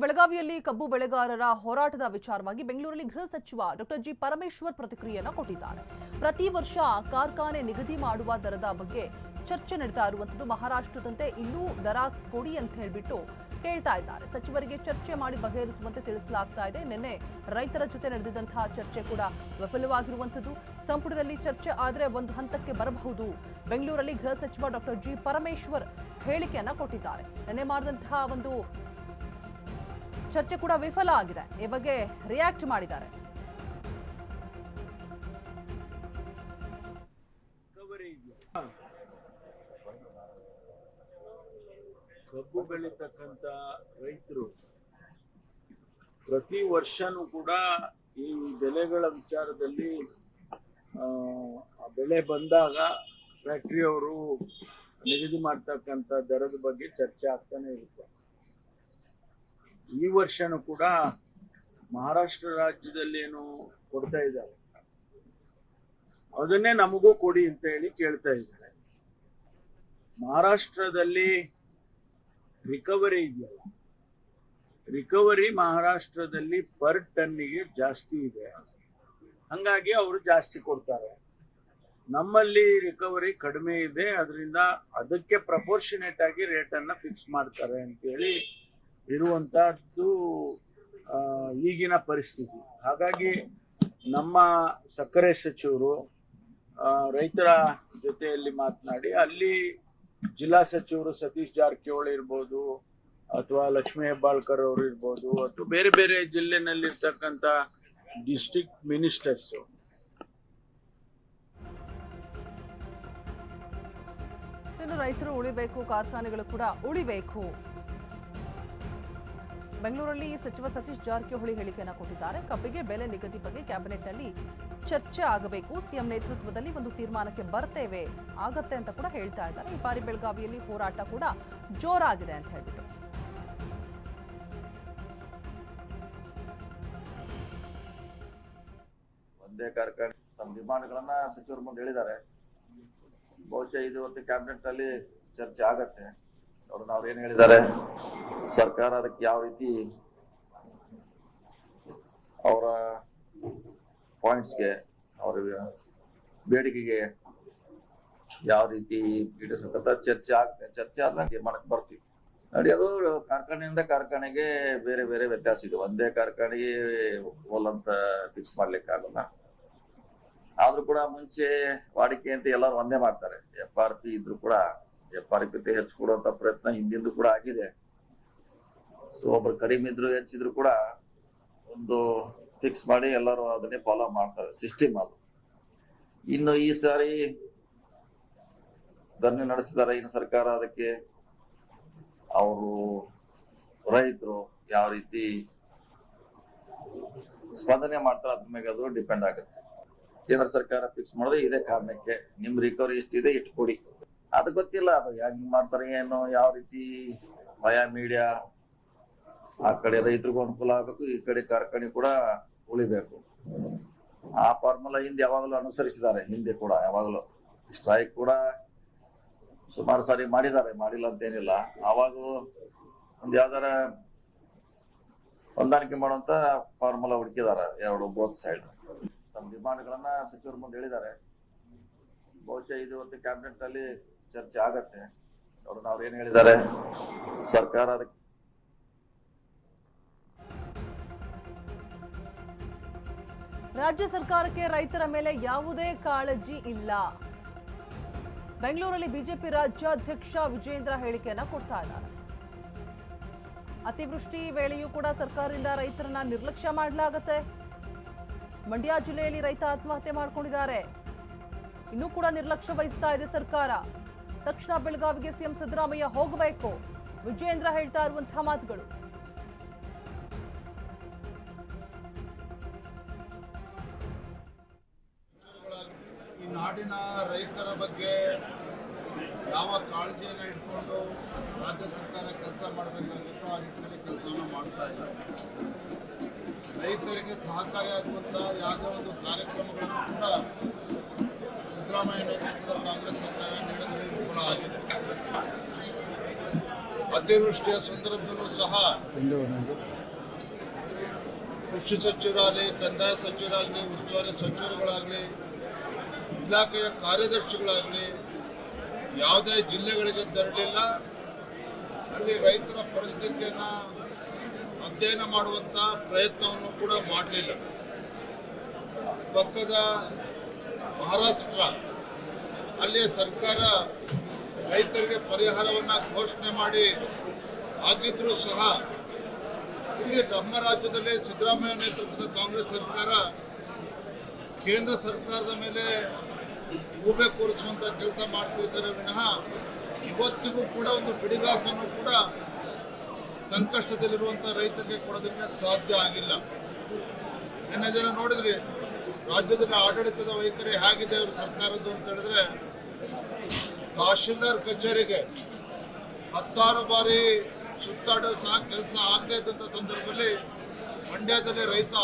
ಬೆಳಗಾವಿಯಲ್ಲಿ ಕಬ್ಬು ಬೆಳೆಗಾರರ ಹೋರಾಟದ ವಿಚಾರವಾಗಿ ಬೆಂಗಳೂರಲ್ಲಿ ಗೃಹ ಸಚಿವ ಡಾಕ್ಟರ್ ಜಿ ಪರಮೇಶ್ವರ್ ಪ್ರತಿಕ್ರಿಯೆಯನ್ನು ಕೊಟ್ಟಿದ್ದಾರೆ. ಪ್ರತಿ ವರ್ಷ ಕಾರ್ಖಾನೆ ನಿಗದಿ ಮಾಡುವ ದರದ ಬಗ್ಗೆ ಚರ್ಚೆ ನಡೀತಾ ಇರುವಂಥದ್ದು ಮಹಾರಾಷ್ಟ್ರದಂತೆ ಇನ್ನೂ ದರ ಕೊಡಿ ಅಂತ ಹೇಳಿಬಿಟ್ಟು ಕೇಳ್ತಾ ಇದ್ದಾರೆ. ಸಚಿವರಿಗೆ ಚರ್ಚೆ ಮಾಡಿ ಬಗೆಹರಿಸುವಂತೆ ತಿಳಿಸಲಾಗ್ತಾ ಇದೆ. ನಿನ್ನೆ ರೈತರ ಜೊತೆ ನಡೆದಿದ್ದಂತಹ ಚರ್ಚೆ ಕೂಡ ವಿಫಲವಾಗಿರುವಂಥದ್ದು ಸಂಪುಟದಲ್ಲಿ ಚರ್ಚೆ ಆದರೆ ಒಂದು ಹಂತಕ್ಕೆ ಬರಬಹುದು. ಬೆಂಗಳೂರಲ್ಲಿ ಗೃಹ ಸಚಿವ ಡಾಕ್ಟರ್ ಜಿ ಪರಮೇಶ್ವರ್ ಹೇಳಿಕೆಯನ್ನ ಕೊಟ್ಟಿದ್ದಾರೆ. ನಿನ್ನೆ ಮಾಡಿದಂತಹ ಒಂದು ಚರ್ಚೆ ಕೂಡ ವಿಫಲ ಆಗಿದೆ. ಈ ಬಗ್ಗೆ ರಿಯಾಕ್ಟ್ ಮಾಡಿದ್ದಾರೆ. ಕಬ್ಬು ಬೆಳೀತಕ್ಕಂತ ರೈತರು ಪ್ರತಿ ವರ್ಷನೂ ಕೂಡ ಈ ಬೆಲೆಗಳ ವಿಚಾರದಲ್ಲಿ ಬೆಳೆ ಬಂದಾಗ ಫ್ಯಾಕ್ಟ್ರಿಯವರು ನಿಗದಿ ಮಾಡ್ತಕ್ಕಂಥ ದರದ ಬಗ್ಗೆ ಚರ್ಚೆ ಆಗ್ತಾನೆ ಇರುತ್ತೆ. ಈ ವರ್ಷನೂ ಕೂಡ ಮಹಾರಾಷ್ಟ್ರ ರಾಜ್ಯದಲ್ಲಿ ಏನು ಕೊಡ್ತಾ ಇದ್ದಾರೆ. ಅದನ್ನೇ ನಮಗೂ ಕೊಡಿ ಅಂತ ಹೇಳಿ ಕೇಳ್ತಾ ಇದ್ದಾರೆ. ಮಹಾರಾಷ್ಟ್ರದಲ್ಲಿ ರಿಕವರಿ ಇದೆಯಲ್ಲ? ರಿಕವರಿ ಮಹಾರಾಷ್ಟ್ರದಲ್ಲಿ ಪರ್ ಟನ್ನಿಗೆ ಜಾಸ್ತಿ ಇದೆ. ಹಂಗಾಗಿ ಅವರು ಜಾಸ್ತಿ ಕೊಡ್ತಾರೆ. ನಮ್ಮಲ್ಲಿ ರಿಕವರಿ ಕಡಿಮೆ ಇದೆ, ಅದರಿಂದ ಅದಕ್ಕೆ ಪ್ರಪೋರ್ಷನೇಟ್ ಆಗಿ ರೇಟ್ ಅನ್ನ ಫಿಕ್ಸ್ ಮಾಡ್ತಾರೆ ಅಂತೇಳಿ ಇರುವಂತಹದ್ದು ಈಗಿನ ಪರಿಸ್ಥಿತಿ. ಹಾಗಾಗಿ ನಮ್ಮ ಸಕ್ಕರೆ ಸಚಿವರು ರೈತರ ಜೊತೆಯಲ್ಲಿ ಮಾತನಾಡಿ, ಅಲ್ಲಿ ಜಿಲ್ಲಾ ಸಚಿವರು ಸತೀಶ್ ಜಾರಕಿಹೊಳಿ ಇರ್ಬೋದು, ಅಥವಾ ಲಕ್ಷ್ಮೀ ಹೆಬ್ಬಾಳ್ಕರ್ ಅವರು ಇರ್ಬೋದು, ಅಥವಾ ಬೇರೆ ಬೇರೆ ಜಿಲ್ಲೆನಲ್ಲಿರ್ತಕ್ಕಂಥ ಡಿಸ್ಟ್ರಿಕ್ಟ್ ಮಿನಿಸ್ಟರ್ಸ್. ರೈತರು ಉಳಿಬೇಕು, ಕಾರ್ಖಾನೆಗಳು ಕೂಡ ಉಳಿಬೇಕು. ಬೆಂಗಳೂರಲ್ಲಿ ಸಚಿವ ಸತೀಶ್ ಜಾರಕಿಹೊಳಿ ಹೇಳಿಕೆಯನ್ನು ಕೊಟ್ಟಿದ್ದಾರೆ. ಕಬ್ಬಿಗೆ ಬೆಲೆ ನಿಗದಿ ಬಗ್ಗೆ ಕ್ಯಾಬಿನೆಟ್ನಲ್ಲಿ ಚರ್ಚೆ ಆಗಬೇಕು. ಸಿಎಂ ನೇತೃತ್ವದಲ್ಲಿ ಒಂದು ತೀರ್ಮಾನಕ್ಕೆ ಬರ್ತೇವೆ. ಆಗತ್ತೆ ಅಂತ ಕೂಡ ಹೇಳ್ತಾ ಇದ್ದಾರೆ. ಈ ಬಾರಿ ಬೆಳಗಾವಿಯಲ್ಲಿ ಹೋರಾಟ ಕೂಡ ಜೋರಾಗಿದೆ ಅಂತ ಹೇಳ್ಬಿಟ್ಟು. ಒಂದೇ ಕಾರ್ಖಾನೆ ತಮ್ಮ ಡಿಮಾಂಡ್ಗಳನ್ನ ಸಚಿವರ ಮುಂದೆ ಹೇಳಿದ್ದಾರೆ. ಬಹುಶಃ ಇದು ಒಂದು ಕ್ಯಾಬಿನೆಟ್ ಅಲ್ಲಿ ಚರ್ಚೆ ಆಗತ್ತೆ. ನೋಡೋಣ ಅವ್ರು ಏನ್ ಹೇಳಿದ್ದಾರೆ? ಸರ್ಕಾರ ಅದಕ್ಕೆ ಯಾವ ರೀತಿ ಅವರ ಪಾಯಿಂಟ್ಸ್ಗೆ ಅವರ ಬೇಡಿಕೆಗೆ ಯಾವ ರೀತಿ ಈಡೇರಿಸಬೇಕಂತ ಚರ್ಚೆ ಆಗ್ತದೆ ಚರ್ಚೆ ಆದ್ಮೇಲೆ ತೀರ್ಮಾನಕ್ಕೆ ಬರ್ತೀವಿ. ನೋಡಿ, ಅದು ಕಾರ್ಖಾನೆಯಿಂದ ಕಾರ್ಖಾನೆಗೆ ಬೇರೆ ಬೇರೆ ವ್ಯತ್ಯಾಸ ಇದೆ. ಒಂದೇ ಕಾರ್ಖಾನೆಗೆ ಹೋಲ್ ಅಂತ ಫಿಕ್ಸ್ ಮಾಡ್ಲಿಕ್ಕೆ ಆಗಲ್ಲ ಆದ್ರೂ ಕೂಡ ಮುಂಚೆ ವಾಡಿಕೆ ಅಂತ ಎಲ್ಲರೂ ಒಂದೇ ಮಾಡ್ತಾರೆ. ಎಫ್ ಆರ್ ಪಿ ಇದ್ರು ಕೂಡ ಎಫ್ ಹೆಚ್ಚಿಕೊಡುವಂತ ಪ್ರಯತ್ನ ಹಿಂದಿಂದು ಕೂಡ ಆಗಿದೆ. ಸೊ ಒಬ್ರು ಕಡಿಮೆ ಇದ್ರು ಹೆಚ್ಚಿದ್ರು ಕೂಡ ಒಂದು ಫಿಕ್ಸ್ ಮಾಡಿ ಎಲ್ಲರೂ ಅದನ್ನೇ ಫಾಲೋ ಮಾಡ್ತಾರೆ ಸಿಸ್ಟಮ್ ಅದು. ಇನ್ನು ಈ ಸಾರಿ ಧರಣಿ ನಡೆಸಿದ್ದಾರೆ, ಇನ್ನು ಸರ್ಕಾರ ಅದಕ್ಕೆ ಅವರು ರೈತರು ಯಾವ ರೀತಿ ಸ್ಪಂದನೆ ಮಾಡ್ತಾರೆ, ಅದ್ರ ಮೇಲೆ ಅದು ಡಿಪೆಂಡ್ ಆಗುತ್ತೆ. ಕೇಂದ್ರ ಸರ್ಕಾರ ಫಿಕ್ಸ್ ಮಾಡಿದ್ರೆ ಇದೇ ಕಾರಣಕ್ಕೆ ನಿಮ್ ರಿಕವರಿ ಇಷ್ಟಿದೆ ಇಟ್ಟು ಕೊಡಿ ಅದು ಗೊತ್ತಿಲ್ಲ. ಅದು ಹೆಂಗ್ ಮಾಡ್ತಾರೆ, ಏನು, ಯಾವ ರೀತಿ ಮಯಾ ಮೀಡಿಯಾ ಆ ಕಡೆ ರೈತರಿಗೂ ಅನುಕೂಲ ಆಗ್ಬೇಕು, ಈ ಕಡೆ ಕಾರ್ಖಾನೆ ಕೂಡ ಉಳಿಬೇಕು. ಆ ಫಾರ್ಮುಲಾ ಹಿಂದೆ ಯಾವಾಗಲೂ ಅನುಸರಿಸಿದ್ದಾರೆ, ಹಿಂದೆ ಕೂಡ ಯಾವಾಗಲೂ. ಸ್ಟ್ರೈಕ್ ಕೂಡ ಸುಮಾರು ಸಾರಿ ಮಾಡಿದ್ದಾರೆ, ಮಾಡಿಲ್ಲ ಅಂತ ಏನಿಲ್ಲ. ಒಂದು ಒಂದ್ ಯಾವ್ದಾರ ಹೊಂದಾಣಿಕೆ ಮಾಡುವಂತ ಫಾರ್ಮುಲಾ ಹುಡುಕಿದಾರ ಎರಡು ಬೋತ್ ಸೈಡ್ ತಮ್ಮ ಡಿಮಾಂಡ್ಗಳನ್ನ ಸಚಿವರ ಮುಂದೆ ಹೇಳಿದ್ದಾರೆ. ಬಹುಶಃ ಇದು ಒಂದು ಕ್ಯಾಬಿನೆಟ್ ಅಲ್ಲಿ ಚರ್ಚೆ ಆಗತ್ತೆ. ನೋಡೋಣ ಅವ್ರು ಏನ್ ಹೇಳಿದ್ದಾರೆ. ಸರ್ಕಾರ ರಾಜ್ಯ ಸರ್ಕಾರಕ್ಕೆ ರೈತರ ಮೇಲೆ ಯಾವುದೇ ಕಾಳಜಿ ಇಲ್ಲ. ಬೆಂಗಳೂರಲ್ಲಿ ಬಿಜೆಪಿ ರಾಜ್ಯಾಧ್ಯಕ್ಷ ವಿಜೇಂದ್ರ ಹೇಳಿಕೆಯನ್ನ ಕೊಡ್ತಾ ಇದ್ದಾರೆ. ಅತಿವೃಷ್ಟಿ ವೇಳೆಯೂ ಕೂಡ ಸರ್ಕಾರದಿಂದ ರೈತರನ್ನ ನಿರ್ಲಕ್ಷ್ಯ ಮಾಡಲಾಗತ್ತೆ. ಮಂಡ್ಯ ಜಿಲ್ಲೆಯಲ್ಲಿ ರೈತ ಆತ್ಮಹತ್ಯೆ ಮಾಡ್ಕೊಂಡಿದ್ದಾರೆ. ಇನ್ನೂ ಕೂಡ ನಿರ್ಲಕ್ಷ್ಯ ವಹಿಸ್ತಾ ಇದೆ ಸರ್ಕಾರ. ತಕ್ಷಣ ಬೆಳಗಾವಿಗೆ ಸಿಎಂ ಸಿದ್ದರಾಮಯ್ಯ ಹೋಗಬೇಕು. ವಿಜಯೇಂದ್ರ ಹೇಳ್ತಾ ಇರುವಂತಹ ಮಾತುಗಳು. ಈ ನಾಡಿನ ರೈತರ ಬಗ್ಗೆ ಯಾವ ಕಾಳಜಿಯನ್ನು ಇಟ್ಕೊಂಡು ರಾಜ್ಯ ಸರ್ಕಾರ ಕೆಲಸ ಮಾಡಬೇಕಾಗಿತ್ತು ಆ ನಿಟ್ಟಿನಲ್ಲಿ ಕೆಲಸವನ್ನು ಮಾಡ್ತಾ ಇಲ್ಲ ರೈತರಿಗೆ ಸಹಕಾರಿಯಾಗುವಂಥ ಯಾವುದೇ ಒಂದು ಕಾರ್ಯಕ್ರಮಗಳನ್ನು ಕೂಡ ಸಿದ್ದರಾಮಯ್ಯ ನೇತೃತ್ವದ ಕಾಂಗ್ರೆಸ್ ಸರ್ಕಾರ ನೀಡಲು ವಿಫಲ ಆಗಿದೆ. ಅತಿವೃಷ್ಟಿಯ ಸಂದರ್ಭದಲ್ಲೂ ಸಹ ಕೃಷಿ ಸಚಿವರಾಗಲಿ, ಕಂದಾಯ ಸಚಿವರಾಗಲಿ, ಉಸ್ತುವಾರಿ ಸಚಿವರುಗಳಾಗಲಿ, ಇಲಾಖೆಯ ಕಾರ್ಯದರ್ಶಿಗಳಾಗಲಿ ಯಾವುದೇ ಜಿಲ್ಲೆಗಳಿಗೆ ತೆರಳಿಲ್ಲ. ಅಲ್ಲಿ ರೈತರ ಪರಿಸ್ಥಿತಿಯನ್ನು ಅಧ್ಯಯನ ಮಾಡುವಂಥ ಪ್ರಯತ್ನವನ್ನು ಕೂಡ ಮಾಡಲಿಲ್ಲ. ಪಕ್ಕದ ಮಹಾರಾಷ್ಟ್ರ. ಅಲ್ಲಿ ಸರ್ಕಾರ ರೈತರಿಗೆ ಪರಿಹಾರವನ್ನು ಘೋಷಣೆ ಮಾಡಿ, ಆಗಿದ್ರೂ ಸಹ ಇಲ್ಲಿ ನಮ್ಮ ರಾಜ್ಯದಲ್ಲಿ ಸಿದ್ದರಾಮಯ್ಯ ನೇತೃತ್ವದ ಕಾಂಗ್ರೆಸ್ ಸರ್ಕಾರ ಕೇಂದ್ರ ಸರ್ಕಾರದ ಮೇಲೆ ಗೂಬೆ ಕೂರಿಸುವಂಥ ಕೆಲಸ ಮಾಡ್ತಿದ್ದಾರೆ ವಿನಃ ಇವತ್ತಿಗೂ ಕೂಡ ಒಂದು ಬಿಡಿಗಾಸನ್ನು ಕೂಡ ಸಂಕಷ್ಟದಲ್ಲಿರುವಂಥ ರೈತರಿಗೆ ಕೊಡೋದಕ್ಕೆ ಸಾಧ್ಯ ಆಗಿಲ್ಲ. ನಿನ್ನೆ ಜನ ನೋಡಿದ್ರಿ ರಾಜ್ಯದಲ್ಲಿ ಆಡಳಿತದ ವೈಖರಿ ಹೇಗಿದೆ ಅವರು ಸರ್ಕಾರದ್ದು ಅಂತ ಹೇಳಿದ್ರೆ, ತಹಶೀಲ್ದಾರ್ ಕಚೇರಿಗೆ ಹತ್ತಾರು ಬಾರಿ ಸುತ್ತಾಡೋ ಸಹ ಕೆಲಸ ಆಗದೇ ಇದ್ದಂಥ ಸಂದರ್ಭದಲ್ಲಿ ಮಂಡ್ಯದಲ್ಲಿ ರೈತ